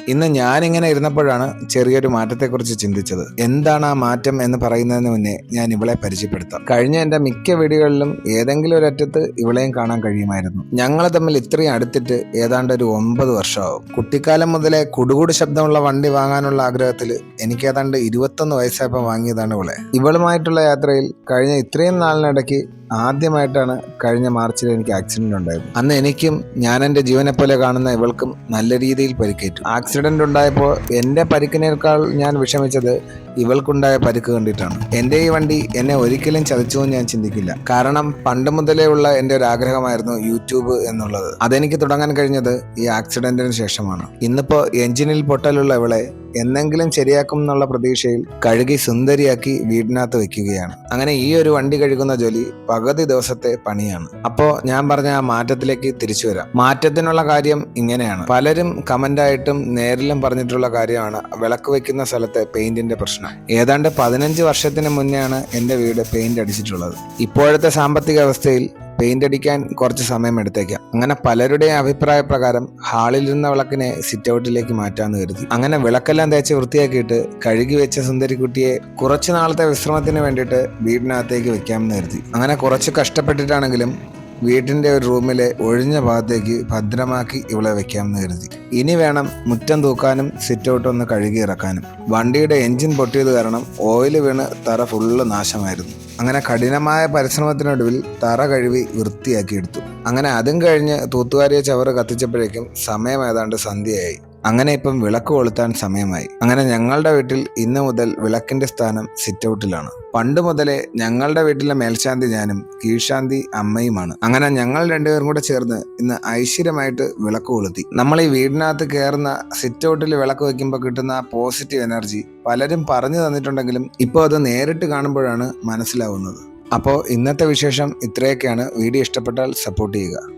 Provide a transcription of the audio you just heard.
ഇന്ന് ഞാനിങ്ങനെ ഇരുന്നപ്പോഴാണ് ചെറിയൊരു മാറ്റത്തെക്കുറിച്ച് ചിന്തിച്ചത്. എന്താണ് ആ മാറ്റം എന്ന് പറയുന്നതിന് മുന്നേ ഞാൻ ഇവളെ പരിചയപ്പെടുത്താം. കഴിഞ്ഞ എന്റെ മിക്ക വീടുകളിലും ഏതെങ്കിലും ഒരറ്റത്ത് ഇവളെയും കാണാൻ കഴിയുമായിരുന്നു. ഞങ്ങൾ തമ്മിൽ ഇത്രയും അടുത്തിട്ട് ഏതാണ്ട് ഒരു ഒമ്പത് വർഷമാവും. കുട്ടിക്കാലം മുതലേ കുടുകുട് ശബ്ദമുള്ള വണ്ടി വാങ്ങാനുള്ള ആഗ്രഹത്തിൽ എനിക്ക് ഏതാണ്ട് ഇരുപത്തൊന്ന് വയസ്സായപ്പോൾ വാങ്ങിയതാണ് ഇവളെ. ഇവളുമായിട്ടുള്ള യാത്രയിൽ കഴിഞ്ഞ ഇത്രയും നാളിനിടയ്ക്ക് ആദ്യമായിട്ടാണ് കഴിഞ്ഞ മാർച്ചിൽ എനിക്ക് ആക്സിഡന്റ് ഉണ്ടായത്. അന്ന് എനിക്കും ഞാൻ എന്റെ ജീവനെ പോലെ കാണുന്ന ഇവൾക്കും നല്ല രീതിയിൽ പരിക്കേറ്റു. ആക്സിഡന്റ് ഉണ്ടായപ്പോൾ എന്റെ പരിക്കിനേക്കാൾ ഞാൻ വിഷമിച്ചത് ഇവൾക്കുണ്ടായ പരിക്ക് കണ്ടിട്ടാണ്. എന്റെ ഈ വണ്ടി എന്നെ ഒരിക്കലും ചതിച്ചു എന്ന് ഞാൻ ചിന്തിക്കില്ല. കാരണം പണ്ട് മുതലേ ഉള്ള എന്റെ ഒരു ആഗ്രഹമായിരുന്നു യൂട്യൂബ് എന്നുള്ളത്. അതെനിക്ക് തുടങ്ങാൻ കഴിഞ്ഞത് ഈ ആക്സിഡന്റിന് ശേഷമാണ്. ഇന്നിപ്പോ എഞ്ചിനിൽ പൊട്ടലുള്ള ഇവളെ എന്നെങ്കിലും ശരിയാക്കും എന്നുള്ള പ്രതീക്ഷയിൽ കഴുകി സുന്ദരിയാക്കി വീടിനകത്ത് വെക്കുകയാണ്. അങ്ങനെ ഈ ഒരു വണ്ടി കഴുകുന്ന ജോലി പകുതി ദിവസത്തെ പണിയാണ്. അപ്പോ ഞാൻ പറഞ്ഞ ആ മാറ്റത്തിലേക്ക് തിരിച്ചു വരാം. മാറ്റത്തിനുള്ള കാര്യം ഇങ്ങനെയാണ്. പലരും കമന്റായിട്ടും നേരിലും പറഞ്ഞിട്ടുള്ള കാര്യമാണ് വിളക്ക് വെക്കുന്ന സ്ഥലത്തെ പെയിന്റിന്റെ പ്രശ്നം. ഏതാണ്ട് പതിനഞ്ച് വർഷത്തിന് മുന്നെയാണ് എന്റെ വീട് പെയിന്റ് അടിച്ചിട്ടുള്ളത്. ഇപ്പോഴത്തെ സാമ്പത്തിക അവസ്ഥയിൽ പെയിന്റ് അടിക്കാൻ കുറച്ച് സമയം എടുത്തേക്കാം. അങ്ങനെ പലരുടെയും അഭിപ്രായ പ്രകാരം ഹാളിൽ ഇരുന്ന വിളക്കിനെ സിറ്റ് ഔട്ടിലേക്ക് മാറ്റാന്ന് കരുതി. അങ്ങനെ വിളക്കെല്ലാം തേച്ച് വൃത്തിയാക്കിയിട്ട് കഴുകി വെച്ച സുന്ദരിക്കുട്ടിയെ കുറച്ചു നാളത്തെ വിശ്രമത്തിന് വേണ്ടിയിട്ട് വീടിനകത്തേക്ക് വെക്കാമെന്ന് കരുതി. അങ്ങനെ കുറച്ച് കഷ്ടപ്പെട്ടിട്ടാണെങ്കിലും വീട്ടിന്റെ ഒരു റൂമിലെ ഒഴിഞ്ഞ ഭാഗത്തേക്ക് ഭദ്രമാക്കി ഇവളെ വെക്കാമെന്ന് കരുതി. ഇനി വേണം മുറ്റം തൂക്കാനും സിറ്റ് ഔട്ട് ഒന്ന് കഴുകി ഇറക്കാനും. വണ്ടിയുടെ എഞ്ചിൻ പൊട്ടിയത് കാരണം ഓയിൽ വീണ് തറ ഫുള്ള് നാശമായിരുന്നു. അങ്ങനെ കഠിനമായ പരിശ്രമത്തിനൊടുവിൽ തറ കഴുകി വൃത്തിയാക്കിയെടുത്തു. അങ്ങനെ അതും കഴിഞ്ഞ് തൂത്തുവാരിയ ചവറ് കത്തിച്ചപ്പോഴേക്കും സമയം ഏതാണ്ട് സന്ധ്യയായി. അങ്ങനെ ഇപ്പം വിളക്ക് കൊളുത്താൻ സമയമായി. അങ്ങനെ ഞങ്ങളുടെ വീട്ടിൽ ഇന്ന് മുതൽ വിളക്കിന്റെ സ്ഥാനം സിറ്റ് ഔട്ടിലാണ് പണ്ട് മുതലേ ഞങ്ങളുടെ വീട്ടിലെ മേൽശാന്തി ഞാനും കീഴ്ശാന്തി അമ്മയുമാണ്. അങ്ങനെ ഞങ്ങൾ രണ്ടുപേരും കൂടെ ചേർന്ന് ഇന്ന് ഐശ്വര്യമായിട്ട് വിളക്ക് കൊളുത്തി. നമ്മൾ ഈ വീടിനകത്ത് കയറുന്ന സിറ്റ് ഔട്ടിൽ വിളക്ക് വയ്ക്കുമ്പോൾ കിട്ടുന്ന ആ പോസിറ്റീവ് എനർജി പലരും പറഞ്ഞു തന്നിട്ടുണ്ടെങ്കിലും ഇപ്പോൾ അത് നേരിട്ട് കാണുമ്പോഴാണ് മനസ്സിലാവുന്നത്. അപ്പോൾ ഇന്നത്തെ വിശേഷം ഇത്രയൊക്കെയാണ്. വീഡിയോ ഇഷ്ടപ്പെട്ടാൽ സപ്പോർട്ട് ചെയ്യുക.